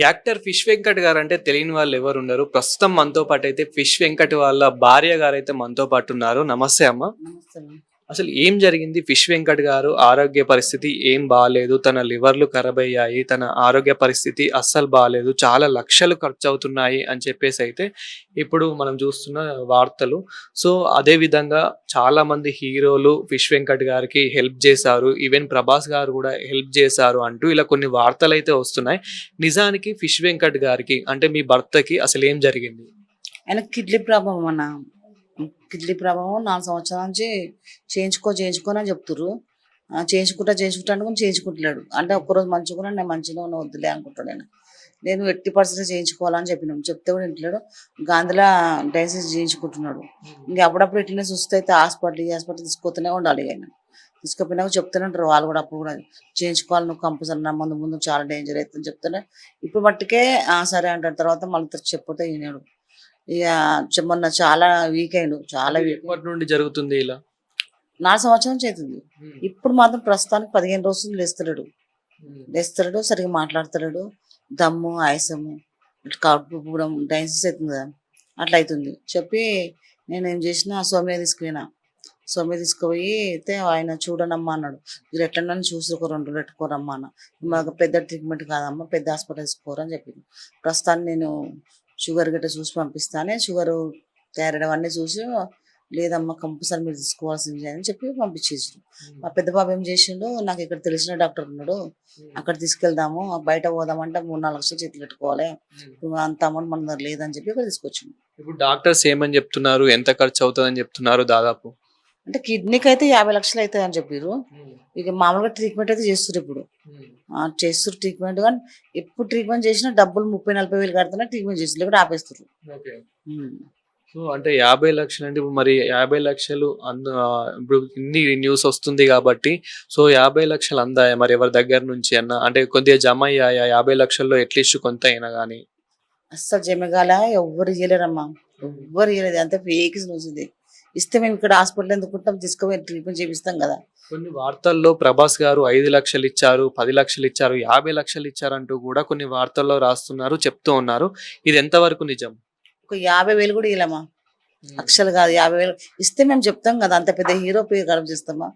Actor fish Venkat గారు అంటే తెలియని వాళ్ళు ఎవరు ఉండరు. ప్రస్తుతం మనతో పాటు అయితే ఫిష్ వెంకట్ వాళ్ళ భార్య గారు అయితే మనతో పాటు ఉన్నారు. నమస్తే అమ్మ. అసలు ఏం జరిగింది? ఫిష్ వెంకట్ గారు ఆరోగ్య పరిస్థితి ఏం బాగాలేదు తన లివర్లు ఖరాబ్ అయ్యాయి. తన ఆరోగ్య పరిస్థితి అస్సలు బాగాలేదు చాలా లక్షలు ఖర్చు అవుతున్నాయి అని చెప్పేసి అయితే ఇప్పుడు మనం చూస్తున్న వార్తలు. సో అదే విధంగా చాలా మంది హీరోలు ఫిష్ వెంకట్ గారికి హెల్ప్ చేశారు. ఈవెన్ ప్రభాస్ గారు కూడా హెల్ప్ చేశారు అంటూ ఇలా కొన్ని వార్తలు అయితే వస్తున్నాయి. నిజానికి ఫిష్ వెంకట్ గారికి అంటే మీ భర్తకి అసలు ఏం జరిగింది? ఆయన కిడ్నీ ప్రాబ్లం అన్న. కిడ్నీ ప్రాబ్లం నాలుగు సంవత్సరాల నుంచి చేయించుకో చేయించుకో అని చెప్తుర్రు. ఆ, చేయించుకుంటా చేయించుకుంటా అనుకుని చేయించుకుంటున్నాడు అంటే ఒక్కరోజు మంచిగా నేను మంచిగా ఉన్న వద్దులే అనుకుంటాడు ఆయన నేను ఎట్టి పరిస్థితి చేయించుకోవాలని చెప్పినాం. చెప్తే కూడా ఇంట్లో గాంధీలో డైసిస్ చేయించుకుంటున్నాడు. ఇంకా అప్పుడప్పుడు ఇట్లనే చూస్తే అయితే హాస్పిటల్ ఈ హాస్పిటల్ తీసుకుపోతూనే ఉండాలి ఆయన. తీసుకుపోయినా చెప్తూనే ఉంటారు. వాళ్ళు కూడా అప్పుడు కూడా చేయించుకోవాలి నువ్వు కంపల్సరీ నా ముందు ముందు చాలా డేంజర్ అవుతుంది చెప్తూనే. ఇప్పుడు మట్టుకే "ఆ, సరే అంటారు తర్వాత మళ్ళీ చెప్పితే ఈనాడు ఇక మొన్న చాలా వీక్ అయ్యాడు చాలా వీక్ నుండి జరుగుతుంది ఇలా? నాలుగు సంవత్సరం చేతుంది. ఇప్పుడు మాత్రం ప్రస్తుతానికి పదిహేను రోజులు లేస్తున్నాడు లేస్తున్నాడు సరిగా మాట్లాడతాడు దమ్ము ఆయాసము కడుపు కూడా డైన్సెస్ అవుతుంది కదా. అట్లా అవుతుంది. చెప్పి నేను ఏం చేసిన సోమ్య తీసుకుపోయినా. సోమ్య తీసుకుపోయి అయితే ఆయన చూడనమ్మా అన్నాడు. మీరు ఎట్లన్నా చూసి ఒక రెండు పెట్టుకోరమ్మా అన్న. మాకు పెద్ద ట్రీట్మెంట్ కాదమ్మా పెద్ద హాస్పిటల్ తీసుకోరని చెప్పింది ప్రస్తుతాన్ని నేను షుగర్ గట్ట చూసి పంపిస్తానే షుగర్ థైరాయిడ్ అవన్నీ చూసి లేదమ్మా కంపల్సరీ మీరు తీసుకోవాల్సింది అని చెప్పి పంపించేసి మా పెద్ద బాబు ఏం చేసిండు నాకు ఇక్కడ తెలిసిన డాక్టర్ ఉన్నాడు అక్కడ తీసుకెళ్దాము బయట పోదామంటే మూడు నాలుగు లక్షలు చేతులు పెట్టుకోవాలి అంత అమౌంట్ మన దగ్గర లేదని చెప్పి ఇక్కడ తీసుకొచ్చిండు. ఇప్పుడు డాక్టర్స్ ఏమని చెప్తున్నారు ఎంత ఖర్చు అవుతుందని చెప్తున్నారు దాదాపు? అంటే కిడ్నీకి అయితే యాభై లక్షలు అవుతాయి అని చెప్పారు ఇక మామూలుగా ట్రీట్మెంట్ అయితే చేస్తారు ఇప్పుడు. చేస్తారు ట్రీట్మెంట్ కానీ ఎప్పుడు ట్రీట్మెంట్ చేసినా డబ్బులు ముప్పై నలభై వేలు కడుతున్నా ట్రీట్మెంట్ చేస్తారు ఇక్కడ ఆపేస్తారు. సో అంటే యాభై లక్షలు అంటే ఇప్పుడు మరి యాభై లక్షలు అంద ఇప్పుడు ఇన్ని న్యూస్ వస్తుంది కాబట్టి సో యాభై లక్షలు అందాయా మరి ఎవరి దగ్గర నుంచి అన్న? అంటే కొద్దిగా జమ అయ్యాయా? యాభై లక్షల్లో అట్లీస్ట్ కొంత అయినా కానీ? అస్సలు జమగాల ఎవ్వరు ఇయ్యలేరమ్మా ఎవ్వరు ఇయ్యలేదు అంత ఫేక్ న్యూస్ ఇది ఇస్తే మేము ఇక్కడ హాస్పిటల్ ఎందుకుంటాం తీసుకుపోయి ట్రీట్మెంట్ చేపిస్తాం కదా. కొన్ని వార్తల్లో ప్రభాస్ గారు ఐదు లక్షలు ఇచ్చారు పది లక్షలు ఇచ్చారు యాభై లక్షలు ఇచ్చారంటూ కూడా కొన్ని వార్తల్లో రాస్తున్నారు చెప్తూ ఉన్నారు. ఇది ఎంతవరకు నిజం? ఒక యాభై వేలు కూడా ఇవ్వలేమా లక్షలు కాదు యాభై వేలు. ఇస్తే మేము చెప్తాం కదా అంత పెద్ద హీరో పేరు గడప చేస్తామా?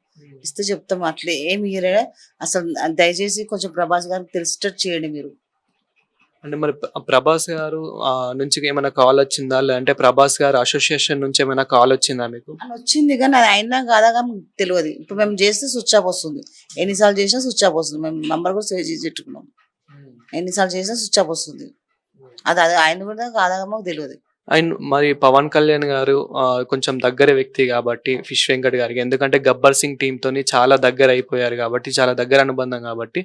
ఇస్తే చెప్తాం అట్లే ఏమి ఇయ్యలే. అసలు దయచేసి కొంచెం ప్రభాస్ గారికి తెలిసేటట్టు చేయండి మీరు. అంటే మరి ప్ర- ప్రభాస్ గారు ఆ, నుంచి ఏమైనా కాల్ వచ్చిందా? లేదంటే ప్రభాస్ గారు అసోసియేషన్ నుంచి ఏమైనా కాల్ వచ్చిందా మీకు? అని వచ్చింది కానీ అది అయినా కాదా కానీ మాకు తెలియదు. ఇప్పుడు మేము చేస్తే స్విచ్ ఆఫ్ వస్తుంది. ఎన్నిసార్లు చేసినా స్విచ్ ఆఫ్ వస్తుంది. మేము నంబర్ కూడా సేవ్ చేసి పెట్టుకున్నాం. ఎన్నిసార్లు చేసినా స్విచ్ ఆఫ్ వస్తుంది. అది అది ఆయన కూడా కాదా మాకు తెలియదు. అండ్ మరి పవన్ కళ్యాణ్ గారు కొంచెం దగ్గర వ్యక్తి కాబట్టి ఫిష్ వెంకట్ గారికి. ఎందుకంటే గబ్బర్ సింగ్ టీమ్ తోని చాలా దగ్గర అయిపోయారు కాబట్టి చాలా దగ్గర అనుబంధం కాబట్టి.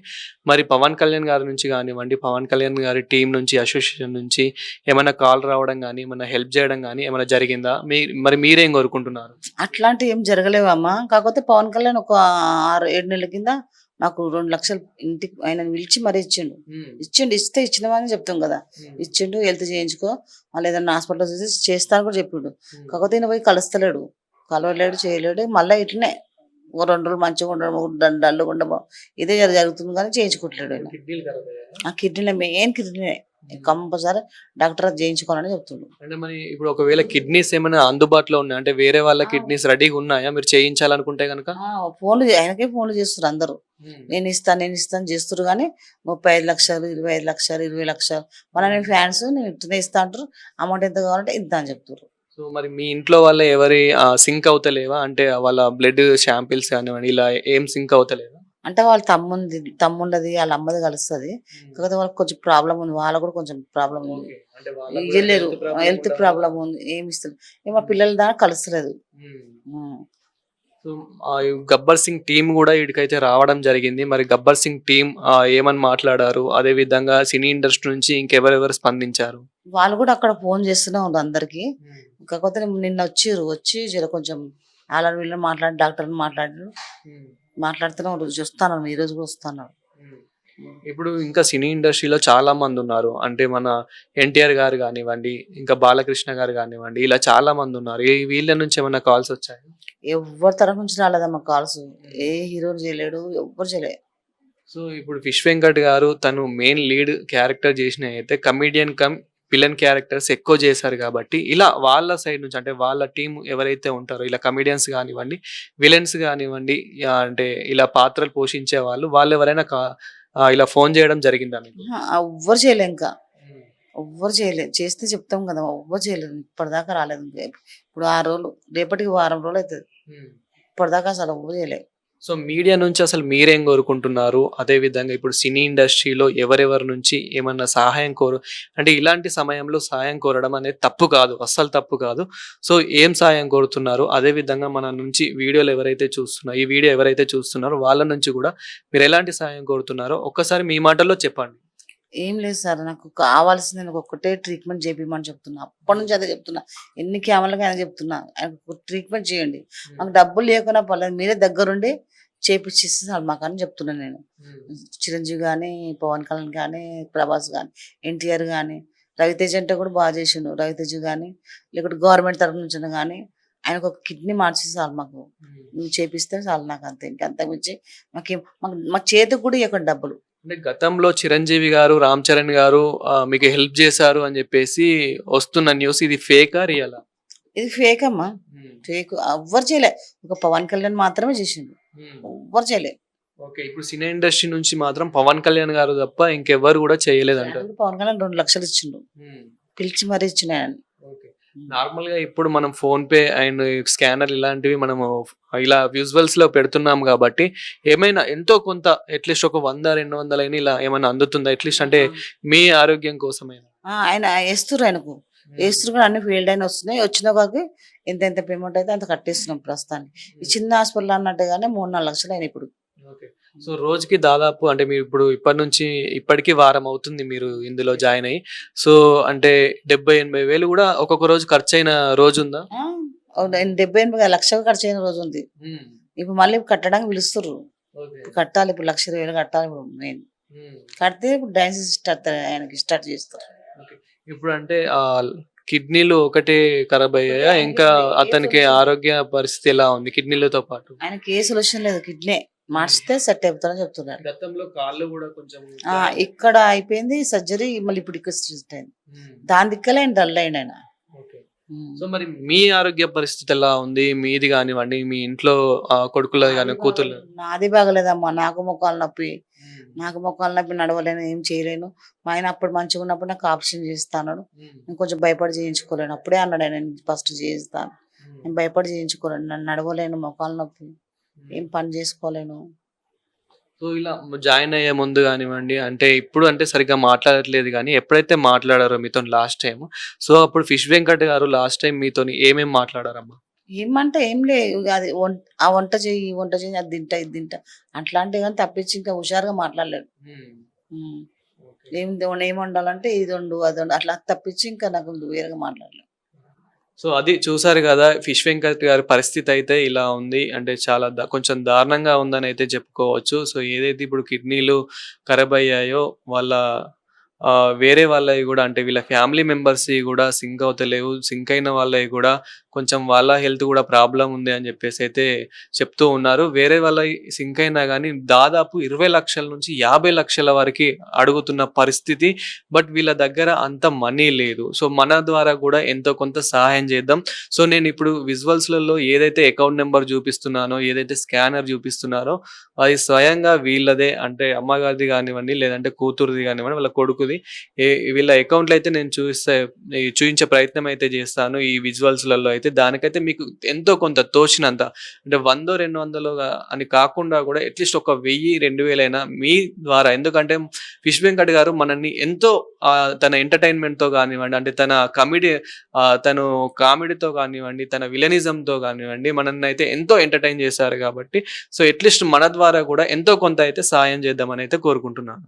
మరి పవన్ కళ్యాణ్ గారి నుంచి కానివ్వండి పవన్ కళ్యాణ్ గారి టీం నుంచి అసోసియేషన్ నుంచి ఏమైనా కాల్ రావడం కానీ ఏమైనా హెల్ప్ చేయడం కానీ ఏమైనా జరిగిందా? మీ మరి మీరేం కోరుకుంటున్నారు? అట్లాంటివి ఏం జరగలేవమ్మా. కాకపోతే పవన్ కళ్యాణ్ ఒక ఆరు ఏడు నెలల కింద నాకు రెండు లక్షలు ఇంటికి ఆయన పిలిచి మరీ ఇచ్చిండు. ఇచ్చిండు ఇస్తే ఇచ్చినవని చెప్తాం కదా. ఇచ్చిండు హెల్త్ చేయించుకో. మళ్ళీ ఏదైనా హాస్పిటల్ చూసి చేస్తాను కూడా చెప్పిండు. కాకపోతే ఈయన పోయి కలుస్తలేడు. కలవలేడు చేయలేడు. మళ్ళీ ఇట్లనే ఓ రెండు రోజులు మంచిగా ఉండడం డల్లుగా ఉండడం. ఇదే జర- జరుగుతుంది కానీ చేయించుకుంటలేడు ఆయన. ఆ కిడ్నీలో మెయిన్ కిడ్నీ కంపల్సరీ డాక్టర్ చేయించుకోవాలని చెప్తుండు. అంటే మరి ఇప్పుడు ఒకవేళ కిడ్నీస్ ఏమైనా అందుబాటులో ఉన్నాయి? అంటే వేరే వాళ్ళ కిడ్నీస్ రెడీగా ఉన్నాయా? మీరు చేయించాలనుకుంటే కనుక ఫోన్లు ఆయనకే ఫోన్లు చేస్తారు అందరూ. నేను ఇస్తాను నేను ఇస్తాను చేస్తారు కానీ ముప్పై ఐదు లక్షలు ఇరవై ఐదు లక్షలు ఇరవై లక్షలు. మన నేను ఫ్యాన్స్ నేను ఇట్లనే ఇస్తా అంటారు అమౌంట్ ఎంత కావాలంటే ఇంత అని చెప్తారు సో మరి మీ ఇంట్లో వాళ్ళ ఎవరి సింక్ అవుతలేవా? అంటే వాళ్ళ బ్లడ్ శాంపిల్స్ కానివ్వండి ఇలా ఏం సింక్ అవుతలేవా అంటే వాళ్ళ తమ్ముంది తమ్ముండది వాళ్ళ అమ్మది కలుస్తుంది. కాకపోతే వాళ్ళకి కొంచెం ప్రాబ్లం ఉంది. వాళ్ళకు కూడా కొంచెం ప్రాబ్లం ఉంది. ఇవ్వలేరు హెల్త్ ప్రాబ్లం ఉంది? ఏమి ఇస్తారు ఏ మా పిల్లల దాకా కలుస్తలేదు. గబ్బర్ సింగ్ టీం కూడా వీడికైతే రావడం జరిగింది. మరి గబ్బర్ సింగ్ టీం ఏమని మాట్లాడారు? అదే విధంగా సినీ ఇండస్ట్రీ నుంచి ఇంకెవరెవరు స్పందించారు? వాళ్ళు కూడా అక్కడ ఫోన్ చేస్తూనే ఉన్నారు అందరికి. కాకపోతే నిన్న వచ్చిర్రు వచ్చి జర కొంచెం వాళ్ళని వీళ్ళని మాట్లాడి డాక్టర్ని మాట్లాడారు మాట్లాడుతూనే ఉన్నారు చూస్తాను ఈ రోజు కూడా వస్తాను ఇప్పుడు ఇంకా సినీ ఇండస్ట్రీలో చాలా మంది ఉన్నారు. అంటే మన ఎన్టీఆర్ గారు కానివ్వండి ఇంకా బాలకృష్ణ గారు కానివ్వండి ఇలా చాలా మంది ఉన్నారు. ఈ వీళ్ళ నుంచి ఏమైనా కాల్స్ వచ్చాయి? ఎవరి తరఫు నుంచి రాలేదమ్మా కాల్స్. ఏ హీరో చేయలేడు ఎవ్వరు చేయలేదు సో ఇప్పుడు ఫిష్ వెంకట్ గారు తను మెయిన్ లీడ్ క్యారెక్టర్ చేసిన అయితే కమీడియన్ కమ్ విలన్ క్యారెక్టర్స్ ఎక్కువ చేశారు కాబట్టి ఇలా వాళ్ళ సైడ్ నుంచి అంటే వాళ్ళ టీం ఎవరైతే ఉంటారో ఇలా కమీడియన్స్ కానివ్వండి విలన్స్ కానివ్వండి అంటే ఇలా పాత్రలు పోషించే వాళ్ళు వాళ్ళు ఎవరైనా ఇలా ఫోన్ చేయడం జరిగిందా మీకు? ఎవ్వరు చేయలే ఇంకా. ఎవ్వరు చేయలేదు చేస్తే చెప్తాం కదా ఎవ్వరు చేయలేదు. ఇప్పటిదాకా రాలేదు. ఇప్పుడు ఆ రోజులు రేపటికి వారం రోజులు అవుతుంది. ఇప్పటిదాకా అసలు ఎవ్వరు చేయలేదు సో మీడియా నుంచి అసలు మీరేం కోరుకుంటున్నారు? అదే విధంగా ఇప్పుడు సినీ ఇండస్ట్రీలో ఎవరెవరి నుంచి ఏమన్నా సహాయం కోరు అంటే ఇలాంటి సమయంలో సహాయం కోరడం అనేది తప్పు కాదు అస్సలు తప్పు కాదు. సో ఏం సహాయం కోరుతున్నారు? అదే విధంగా మన నుంచి వీడియోలు ఎవరైతే చూస్తున్నారో ఈ వీడియో ఎవరైతే చూస్తున్నారో వాళ్ళ నుంచి కూడా మీరు ఎలాంటి సహాయం కోరుతున్నారో ఒక్కసారి మీ మాటల్లో చెప్పండి. ఏం లేదు సార్ నాకు కావాల్సింది నాకు ఒక్కటే ట్రీట్మెంట్ చేపించమని చెప్తున్నా. అప్పటి నుంచి అదే చెప్తున్నా. ఎన్ని క్యామెరాలకి ఆయన చెప్తున్నా. ఆయనకు ట్రీట్మెంట్ చేయండి. మాకు డబ్బులు లేకున్నా పర్లేదు మీరే దగ్గరుండి చేపించేసి చాలు మాకు అని చెప్తున్నాను నేను చిరంజీవి కానీ పవన్ కళ్యాణ్ కానీ ప్రభాస్ కానీ ఎన్టీఆర్ కానీ రవితేజ్ అంటే కూడా బాగా చేసిండు. రవితేజ్ కానీ లేకపోతే గవర్నమెంట్ తరఫు నుంచి కానీ ఆయనకు ఒక కిడ్నీ మార్చేసి చాలు మాకు. చేపిస్తే చాలు నాకు అంతే. ఇంకంత మించి మాకేం మాకు మా చేతికి కూడా ఇవ్వకండి డబ్బులు. అంటే గతంలో చిరంజీవి గారు రామ్ చరణ్ గారు మీకు హెల్ప్ చేశారు అని చెప్పేసి వస్తున్న న్యూస్. ఇది ఫేకా రియలా? ఇది ఫేక్ అమ్మా ఫేక్. ఎవ్వరు చేయలే. ఒక పవన్ కళ్యాణ్ మాత్రమే చేసిండు. ఎవ్వరు చేయలే. ఓకే ఇప్పుడు సినీ ఇండస్ట్రీ నుంచి మాత్రం పవన్ కళ్యాణ్ గారు తప్ప ఇంకెవ్వరు కూడా చేయలేదంట. పవన్ కళ్యాణ్ రెండు లక్షలు ఇచ్చిండు. పిలిచి మరీ ఇచ్చిన ఓకే. నార్మల్గా ఇప్పుడు మనం ఫోన్ పే అండ్ స్కానర్ ఇలాంటివి మనము ఇలా విజువల్స్లో పెడుతున్నాం కాబట్టి ఏమైనా ఎంతో కొంత అట్లీస్ట్ ఒక వంద రెండు వందలైనా ఇలా ఏమైనా అందుతుందా? అట్లీస్ట్ అంటే మీ ఆరోగ్యం కోసమైనా. ఆయన వేస్తుర్రు ఆయనకు. వేస్తురు కూడా అన్ని ఫీల్డ్ అయిన వస్తున్నాయి. వచ్చిన కాకి ఎంత ఎంత పేమెంట్ అయితే అంత కట్టేస్తున్నాం ప్రస్తుతానికి. ఈ చిన్న హాస్పిటల్ అన్నట్టుగానే మూడు నాలుగు లక్షలు అయినాయి ఇప్పుడు. సో రోజుకి దాదాపు అంటే మీరు ఇప్పుడు ఇప్పటి నుంచి ఇప్పటికి వారం అవుతుంది మీరు ఇందులో జాయిన్ అయ్యి. సో అంటే డెబ్బై ఎనభై వేలు కూడా ఒక్కొక్క రోజు ఖర్చు అయిన రోజు ఉందా? డెబ్బై ఎనభై లక్షలు ఖర్చు అయిన రోజు ఉంది. ఇప్పుడు మళ్ళీ కట్టడానికి పిలుస్తుర్రు. ఇప్పుడు కట్టాలి ఇప్పుడు లక్ష ఇరవై వేలు కట్టాలి ఇప్పుడు మెయిన్. కడితే ఇప్పుడు డాన్స్ స్టార్ట్ ఆయనకి స్టార్ట్ చేస్తారు. ఇప్పుడు అంటే కిడ్నీలు ఒకటే ఖరాబ్ అయ్యాయా? ఇంకా అతనికి ఆరోగ్య పరిస్థితి ఎలా ఉంది కిడ్నీలతో పాటు? ఆయనకి ఏ సొల్యూషన్ లేదు. కిడ్నీ. మార్చితే సెట్ అయిపోతారని చెప్తున్నారు. గతంలో కాళ్ళు కూడా కొంచెం ఇక్కడ అయిపోయింది సర్జరీ మళ్ళీ ఇప్పుడు ఇక్కడ స్ట్రెస్ అయింది దాని దిక్కలే ఆయన డల్ ఆయన. ఉమ్. సో మరి మీ ఆరోగ్య పరిస్థితి ఎలా ఉంది? మీది కానివ్వండి మీ ఇంట్లో ఆ, కొడుకులది కానీ కూతుర్లు? నాది బాగలేదమ్మా. నాకు మొక్కలు నొప్పి. నాకు మొక్కలు నొప్పి నడవలేను ఏం చేయలేను. మా ఆయన అప్పుడు మంచిగా ఉన్నప్పుడు నాకు ఆపరేషన్ చేస్తాను నేను కొంచెం భయపడి చేయించుకోలేను. అప్పుడే అన్నాడు ఆయన ఫస్ట్ చేయిస్తాను. నేను భయపడి చేయించుకోలేను. నన్ను నడవలేను మొక్కలు నొప్పి. ఏం పని చేసుకోలేను. సో ఇలా జాయిన్ అయ్యే ముందు కానివ్వండి అంటే ఇప్పుడు అంటే సరిగ్గా మాట్లాడట్లేదు కానీ ఎప్పుడైతే మాట్లాడారో మీతో లాస్ట్ టైం సో అప్పుడు fish Venkat garu last time మీతో ఏమేమి మాట్లాడారమ్మా? ఏమంటే ఏం లే ఇక అది ఆ వంట చెయ్యి ఈ వంట చెయ్యి అది తింటా ఇది తింటా అట్లాంటివి కానీ తప్పించి ఇంకా హుషారుగా మాట్లాడలేడు ఉమ్. ఏం ది- ఏం వండాలంటే ఇది వండు అది వండు అట్లా తప్పించి ఇంకా నాకు వేరేగా మాట్లాడలేదు. సో అది చూసారు కదా ఫిష్ వెంకట్ గారి పరిస్థితి అయితే ఇలా ఉంది. అంటే చాలా కొంచెం దారుణంగా ఉందని అయితే చెప్పుకోవచ్చు. సో ఏదైతే ఇప్పుడు కిడ్నీలు ఖరాబ్ అయ్యాయో వాళ్ళ వేరే వాళ్ళవి కూడా అంటే వీళ్ళ ఫ్యామిలీ మెంబర్స్ కూడా సింక్ అవుతలేవు సింక్ అయిన వాళ్ళవి కూడా కొంచెం వాళ్ళ హెల్త్ కూడా ప్రాబ్లం ఉంది అని చెప్పేసి అయితే చెప్తూ ఉన్నారు. వేరే వాళ్ళ సింక్ అయినా కానీ దాదాపు ఇరవై లక్షల నుంచి యాభై లక్షల వరకు అడుగుతున్న పరిస్థితి. బట్ వీళ్ళ దగ్గర అంత మనీ లేదు. సో మన ద్వారా కూడా ఎంతో కొంత సహాయం చేద్దాం. సో నేను ఇప్పుడు విజువల్స్లలో ఏదైతే అకౌంట్ నెంబర్ చూపిస్తున్నానో ఏదైతే స్కానర్ చూపిస్తున్నారో అది స్వయంగా వీళ్ళదే. అంటే అమ్మగారిది కానివ్వండి లేదంటే కూతురుది కానివ్వండి వాళ్ళ కొడుకు ఏ వీళ్ళ అకౌంట్లు అయితే నేను చూపిస్తే చూపించే ప్రయత్నం అయితే చేస్తాను ఈ విజువల్స్లలో అయితే. దానికైతే మీకు ఎంతో కొంత తోచినంత అంటే వందో రెండు వందలు అని కాకుండా కూడా అట్లీస్ట్ ఒక వెయ్యి రెండు వేలైనా మీ ద్వారా. ఎందుకంటే ఫిష్ వెంకట్ గారు మనల్ని ఎంతో తన ఎంటర్టైన్మెంట్తో తో కానివ్వండి అంటే తన కమిడీ తను కామెడీతో కానివ్వండి తన విలనిజంతో కానివ్వండి మనల్ని అయితే ఎంతో ఎంటర్టైన్ చేశారు కాబట్టి. సో అట్లీస్ట్ మన ద్వారా కూడా ఎంతో కొంత అయితే సాయం చేద్దామని అయితే కోరుకుంటున్నాను.